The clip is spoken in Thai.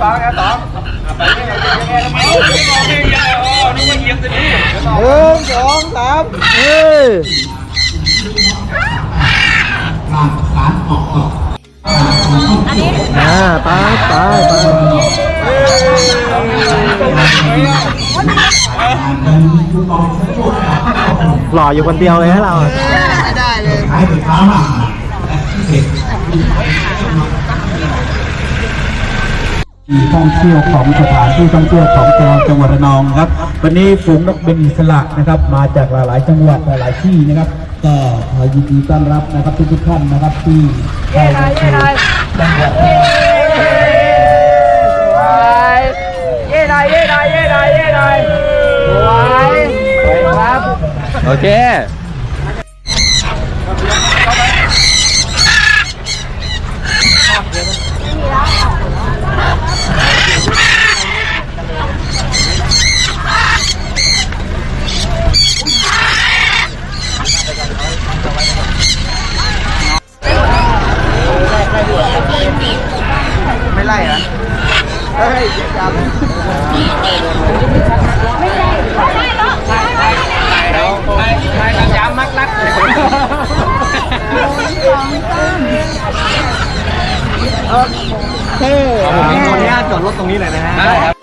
สองสองไปนี่ไปนี่ทำไมไม่บอกเองยายอ๋อนึกว่าเหยียบตัวนี้หนึ่งสองสามเอออันนี้อ่าไปไปไปหล่ออยู่คนเดียวเลยนะเราอะที่ ท่องเที่ยวของสถานที่ท่องเที่ยวของจังหวัดระนองครับ วันนี้ฝูงนกเบนอิสระนะครับ มาจากหลายๆ จังหวัดหลายๆที่นะครับ ก็ขอยินดีต้อนรับนะครับทุกท่านนะครับที่เข้ามาสู่จังหวัดเย่หน่อยเย่หน่อยเย่หน่อยเย่หน่อยสวยสวยครับโอเค ไม่ไล่เหรอเฮ้ยจับเราไปไปกันย้ำมักรักเลย เท่ผมขออนุญาตจอดรถตรงนี้หน่อยนะฮะ ได้ครับ